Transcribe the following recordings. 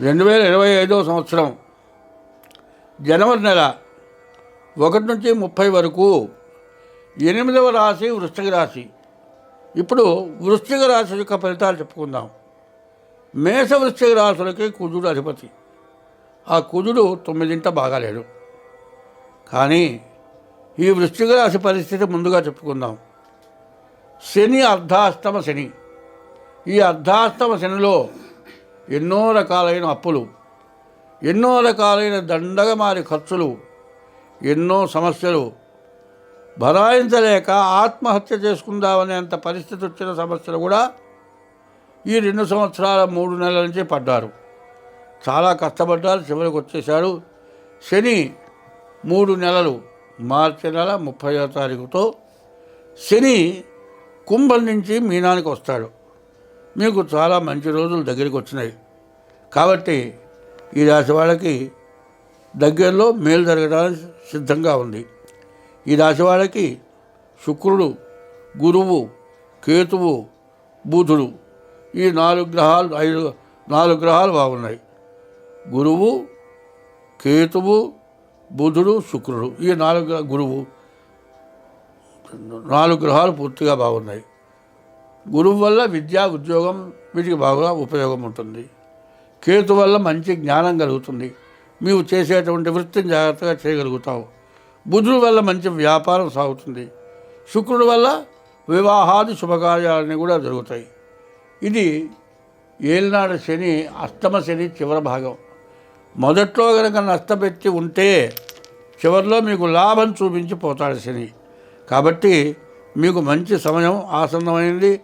రెండు వేల ఇరవై ఐదో సంవత్సరం జనవరి నెల ఒకటి నుంచి ముప్పై వరకు ఎనిమిదవ రాశి వృశ్చిక రాశి. ఇప్పుడు వృశ్చిక రాశి యొక్క ఫలితాలు చెప్పుకుందాం. మేష వృశ్చిక రాశులకి కుజుడు అధిపతి. ఆ కుజుడు తొమ్మిదింట బాగాలేడు. కానీ ఈ వృశ్చిక రాశి పరిస్థితి ముందుగా చెప్పుకుందాం. శని అర్ధాష్టమ శని. ఈ అర్ధాష్టమ శనిలో ఎన్నో రకాలైన అప్పులు ఎన్నో రకాలైన దండగమారి ఖర్చులు ఎన్నో సమస్యలు. భరాయించలేక ఆత్మహత్య చేసుకుందామనేంత పరిస్థితి వచ్చిన సమస్యలు కూడా ఈ రెండు సంవత్సరాల మూడు నెలల నుంచి పడ్డారు. చాలా కష్టపడ్డారు చివరికి వచ్చేశారు. శని మూడు నెలలు మార్చి నెల ముప్పై తారీఖుతో శని కుంభం నుంచి మీనానికి వస్తాడు. మీకు చాలా మంచి రోజులు దగ్గరికి వచ్చినాయి. కాబట్టి ఈ రాశి వాళ్ళకి దగ్గరలో మేలు జరగడానికి సిద్ధంగా ఉంది. ఈ రాశి వాళ్ళకి శుక్రుడు గురువు కేతువు బుధుడు ఈ నాలుగు గ్రహాలు ఐదు నాలుగు గ్రహాలు బాగున్నాయి. గురువు కేతువు బుధుడు శుక్రుడు ఈ నాలుగు గురువు నాలుగు గ్రహాలు పూర్తిగా బాగున్నాయి. గురువు వల్ల విద్య ఉద్యోగం వీటికి బాగా ఉపయోగం ఉంటుంది. కేతు వల్ల మంచి జ్ఞానం కలుగుతుంది. నీవు చేసేటువంటి వృత్తిని జాగ్రత్తగా చేయగలుగుతావు. బుధుడు వల్ల మంచి వ్యాపారం సాగుతుంది. శుక్రుడు వల్ల వివాహాది శుభకార్యాలన్నీ కూడా జరుగుతాయి. ఇది ఏలినాడ శని అష్టమ శని చివరి భాగం. మొదట్లో కనుక నష్టపెట్టి ఉంటే చివరిలో మీకు లాభం చూపించి పోతాడు శని. కాబట్టి మీకు మంచి సమయం ఆసన్నమైంది.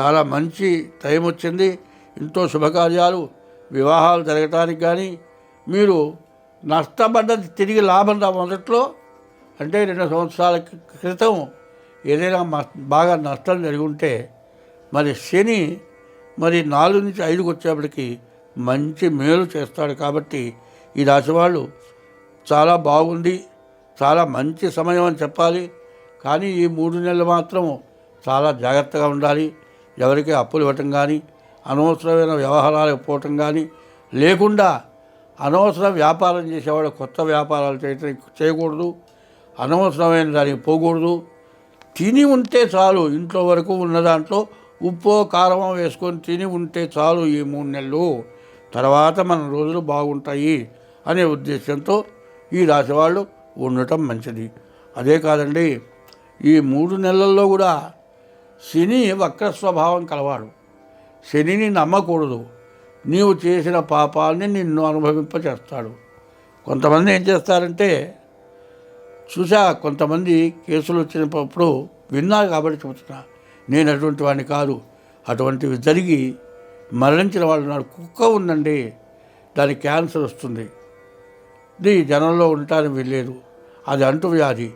చాలా మంచి టైం వచ్చింది. ఎంతో శుభకార్యాలు వివాహాలు జరగటానికి కానీ మీరు నష్టపడ్డది తిరిగి లాభం రా మొదట్లో. అంటే రెండు సంవత్సరాల క్రితం ఏదైనా మ- బాగా నష్టం జరిగి ఉంటే మరి శని మరి నాలుగు నుంచి ఐదుకు వచ్చేప్పటికి మంచి మేలు చేస్తాడు కాబట్టి ఈ రాశి వాళ్ళు చాలా బాగుంది. చాలా మంచి సమయం అని చెప్పాలి. కానీ ఈ మూడు నెలలు మాత్రం చాలా జాగ్రత్తగా ఉండాలి. ఎవరికి అప్పులు ఇవ్వటం కానీ అనవసరమైన వ్యవహారాలు పోవటం కానీ లేకుండా అనవసర వ్యాపారం చేసేవాడు కొత్త వ్యాపారాలు చేయటం చేయకూడదు అనవసరమైన దానికి పోకూడదు. తిని ఉంటే చాలు ఇంట్లో వరకు ఉన్న దాంట్లో ఉప్పు కారమో వేసుకొని తిని ఉంటే చాలు ఈ మూడు నెలలు. తర్వాత మన రోజులు బాగుంటాయి అనే ఉద్దేశంతో ఈ రాశి వాళ్ళు ఉండటం మంచిది. అదే కాదండి ఈ మూడు నెలల్లో కూడా శని వక్ర స్వభావం కలవాడు. శనిని నమ్మకూడదు. నీవు చేసిన పాపాలని నిన్ను అనుభవింపచేస్తాడు కొంతమంది ఏం చేస్తారంటే చూసా కొంతమంది కేసులు వచ్చినప్పుడు విన్నారు కాబట్టి చెబుతున్నా. నేను అటువంటి వాడిని కాదు. అటువంటివి జరిగి మరణించిన వాళ్ళు నాడు కుక్క ఉందండి. దానికి క్యాన్సర్ వస్తుంది. ఇది జనంలో ఉండటానికి వీల్లేదు. అది అంటువ్యాధి.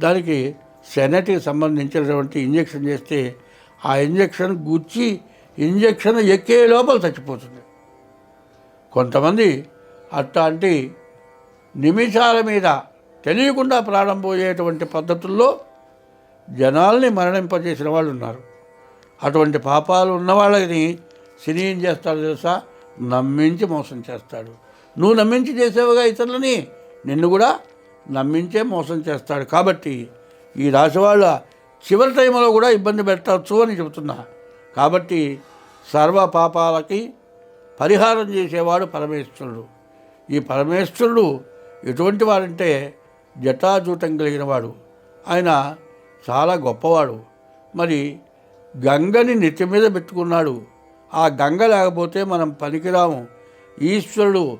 దానికి సెనటికి సంబంధించినటువంటి ఇంజెక్షన్ చేస్తే ఆ ఇంజెక్షన్ గుచ్చి ఇంజెక్షన్ ఎక్కే లోపల చచ్చిపోతుంది. కొంతమంది అట్లాంటి నిమిషాల మీద తెలియకుండా ప్రాణం పోయేటువంటి పద్ధతుల్లో జనాల్ని మరణింపజేసిన వాళ్ళు ఉన్నారు. అటువంటి పాపాలు ఉన్న వాళ్ళని సినీ ఏం చేస్తాడు తెలుసా? నమ్మించి మోసం చేస్తాడు. నువ్వు నమ్మించి చేసేవుగా ఇతరులని నిన్ను కూడా నమ్మించే మోసం చేస్తాడు. కాబట్టి ఈ రాశి వాళ్ళ చివరి టైంలో కూడా ఇబ్బంది పెట్టచ్చు అని చెబుతున్నా. కాబట్టి సర్వ పాపాలకి పరిహారం చేసేవాడు పరమేశ్వరుడు. ఈ పరమేశ్వరుడు ఎటువంటి వాడంటే జటాజూటం కలిగిన వాడు. ఆయన చాలా గొప్పవాడు. మరి గంగని నెత్తి మీద పెట్టుకున్నాడు. ఆ గంగ లేకపోతే మనం పనికిరాము. ఈశ్వరుడు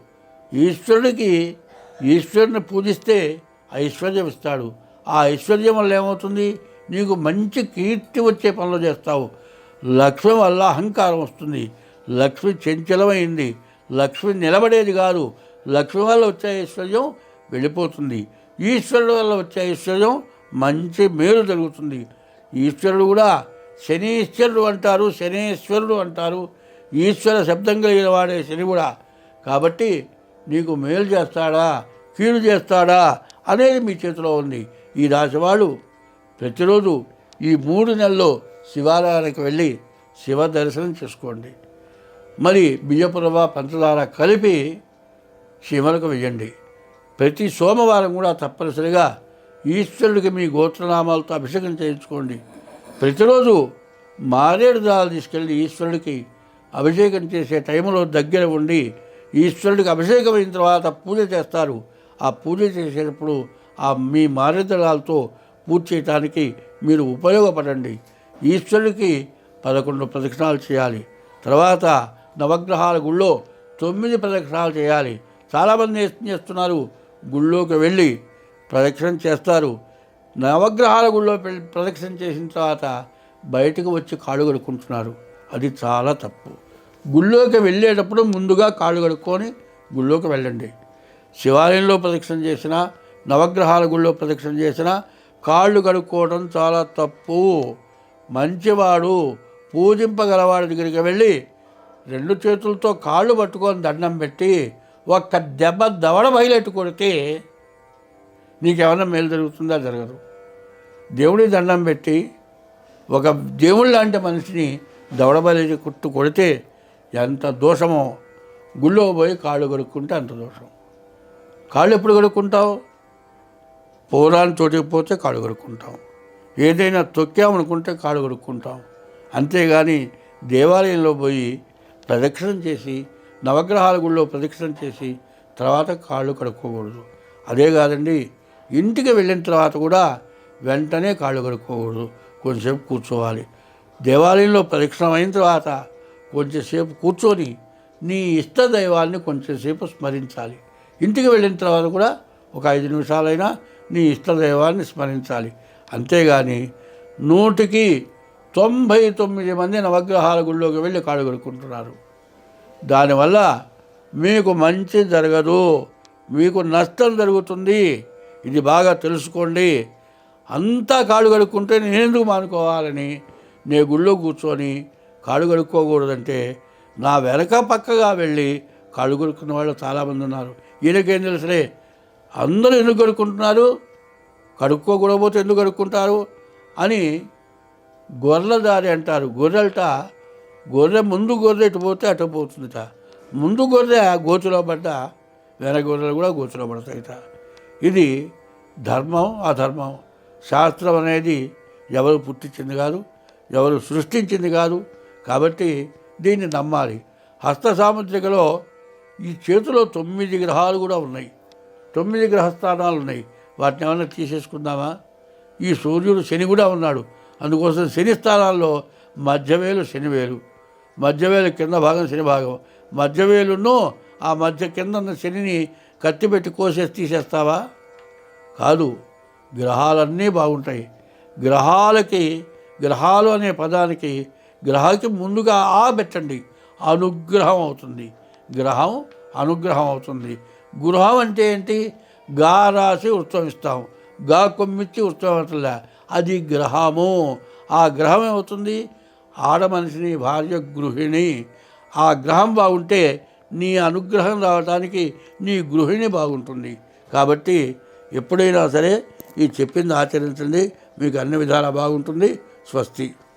ఈశ్వరుడికి ఈశ్వరుని పూజిస్తే ఐశ్వర్యం ఇస్తాడు. ఆ ఐశ్వర్యం వల్ల ఏమవుతుంది? నీకు మంచి కీర్తి వచ్చే పనులు చేస్తావు. లక్ష్మి వల్ల అహంకారం వస్తుంది. లక్ష్మి చంచలమైంది. లక్ష్మి నిలబడేది కాదు. లక్ష్మి వల్ల వచ్చే ఐశ్వర్యం వెళ్ళిపోతుంది. ఈశ్వరుడు వల్ల వచ్చే ఐశ్వర్యం మంచి మేలు జరుగుతుంది. ఈశ్వరుడు కూడా శనీశ్వరుడు అంటారు శనీశ్వరుడు అంటారు. ఈశ్వర శబ్దం కలిగిన వాడే శని కూడా. కాబట్టి నీకు మేలు చేస్తాడా? కీడు చేస్తాడా? అనేది మీ చేతిలో ఉంది. ఈ రాశి వాళ్ళు ప్రతిరోజు ఈ మూడు నెలల్లో శివాలయానికి వెళ్ళి శివ దర్శనం చేసుకోండి. మరి బియ్యపురవ పంచదార కలిపి శివలకు వెయ్యండి. ప్రతి సోమవారం కూడా తప్పనిసరిగా ఈశ్వరుడికి మీ గోత్రనామాలతో అభిషేకం చేయించుకోండి. ప్రతిరోజు మారేడు దారాలు తీసుకెళ్ళి ఈశ్వరుడికి అభిషేకం చేసే టైంలో దగ్గర ఉండి ఈశ్వరుడికి అభిషేకం అయిన తర్వాత పూజ చేస్తారు. ఆ పూజ చేసేటప్పుడు మీ మారేదళాలతో పూర్తి చేయటానికి మీరు ఉపయోగపడండి. ఈశ్వరుడికి పదకొండు ప్రదక్షిణాలు చేయాలి. తర్వాత నవగ్రహాల గుళ్ళో తొమ్మిది ప్రదక్షిణాలు చేయాలి. చాలామంది ఏం చేస్తున్నారు. గుళ్ళోకి వెళ్ళి ప్రదక్షిణ చేస్తారు. నవగ్రహాల గుళ్ళో ప్రదక్షిణ చేసిన తర్వాత బయటకు వచ్చి కాళ్ళు కడుక్కుంటున్నారు. అది చాలా తప్పు. గుళ్ళోకి వెళ్ళేటప్పుడు ముందుగా కాళ్ళు కడుక్కొని గుళ్ళోకి వెళ్ళండి. శివాలయంలో ప్రదక్షిణ చేసిన నవగ్రహాల గుళ్ళో ప్రదక్షిణ చేసిన కాళ్ళు కడుక్కోవడం చాలా తప్పు. మంచివాడు పూజింపగలవాడి దగ్గరికి వెళ్ళి రెండు చేతులతో కాళ్ళు పట్టుకొని దండం పెట్టి ఒక్క దెబ్బ దవడ బయలెట్టు కొడితే నీకేమన్నా మేలు జరుగుతుందా? జరగదు. దేవుడి దండం పెట్టి ఒక దేవుడు లాంటి మనిషిని దవడ కుట్టు కొడితే ఎంత దోషమో. గుళ్ళో పోయి కాళ్ళు కడుక్కుంటే అంత దోషం. కాళ్ళు ఎప్పుడు కడుక్కుంటావు? పోరాని చోటికి పోతే కాడు కడుక్కుంటాం. ఏదైనా తొక్కామనుకుంటే కాడు కడుక్కుంటాం. అంతేగాని దేవాలయంలో పోయి ప్రదక్షిణం చేసి నవగ్రహాల గుళ్ళో ప్రదక్షిణం చేసి తర్వాత కాళ్ళు కడుక్కోకూడదు. అదే కాదండి ఇంటికి వెళ్ళిన తర్వాత కూడా వెంటనే కాళ్ళు కడుక్కోకూడదు. కొంచెంసేపు కూర్చోవాలి. దేవాలయంలో ప్రదక్షిణం అయిన తర్వాత కొంచెంసేపు కూర్చొని నీ ఇష్ట దైవాన్ని కొంచెంసేపు స్మరించాలి. ఇంటికి వెళ్ళిన తర్వాత కూడా ఒక ఐదు నిమిషాలైనా నీ ఇష్ట దైవాన్ని స్మరించాలి. అంతేగాని నూటికి తొంభై తొమ్మిది మంది నవగ్రహాల గుళ్ళోకి వెళ్ళి కాళ్ళు కడుక్కుంటున్నారు. దానివల్ల మీకు మంచి జరగదు. మీకు నష్టం జరుగుతుంది. ఇది బాగా తెలుసుకోండి. అంతా కాడు కడుక్కుంటే నేనెందుకు మానుకోవాలని నే గుళ్ళో కూర్చొని కాడు కడుక్కోకూడదంటే నా వెనక పక్కగా వెళ్ళి కాళ్ళు కొడుకున్న వాళ్ళు చాలామంది ఉన్నారు. ఈయనకేం తెలుసులే? అందరూ ఎందుకు కడుక్కుంటున్నారు? కడుక్కోకూడకపోతే ఎందుకు కడుక్కుంటారు? అని గొర్రెదారి అంటారు. గొర్రెలట గొర్రె ముందు గొర్రె ఇటు పోతే అటు పోతుందిట. ముందు గొర్రె గోచులో పడ్డ వెనక గొర్రెలు కూడా గోచులో పడతాయిట. ఇది ధర్మం అధర్మం. శాస్త్రం అనేది ఎవరు పుట్టించింది కాదు ఎవరు సృష్టించింది కాదు. కాబట్టి దీన్ని నమ్మాలి. హస్త సాముద్రికలో ఈ చేతిలో తొమ్మిది గ్రహాలు కూడా ఉన్నాయి. తొమ్మిది గ్రహస్థానాలు ఉన్నాయి వాటిని ఏమైనా తీసేసుకుందామా? ఈ సూర్యుడు శని కూడా ఉన్నాడు. అందుకోసం శని స్థానాల్లో మధ్యవేలు శనివేలు మధ్యవేలు కింద భాగం శని భాగం. మధ్యవేలును ఆ మధ్య కింద ఉన్న శనిని కత్తిపెట్టి కోసేసి తీసేస్తావా? కాదు. గ్రహాలన్నీ బాగుంటాయి. గ్రహాలకి గ్రహాలు అనే పదానికి గ్రహానికి ముందుగా ఆ పెట్టండి. అనుగ్రహం అవుతుంది. గ్రహం అనుగ్రహం అవుతుంది. గృహం అంటే ఏంటి? గా రాసి ఉత్సవిస్తాం గా కొమ్మిచ్చి ఉత్సవం అవుతుందా అది గ్రహము. ఆ గ్రహం ఏమవుతుంది? ఆడ మనిషిని భార్య గృహిణి. ఆ గ్రహం బాగుంటే నీ అనుగ్రహం రావడానికి నీ గృహిణి బాగుంటుంది. కాబట్టి ఎప్పుడైనా సరే ఈ చెప్పింది ఆచరించండి. మీకు అన్ని విధాలా బాగుంటుంది. స్వస్తి.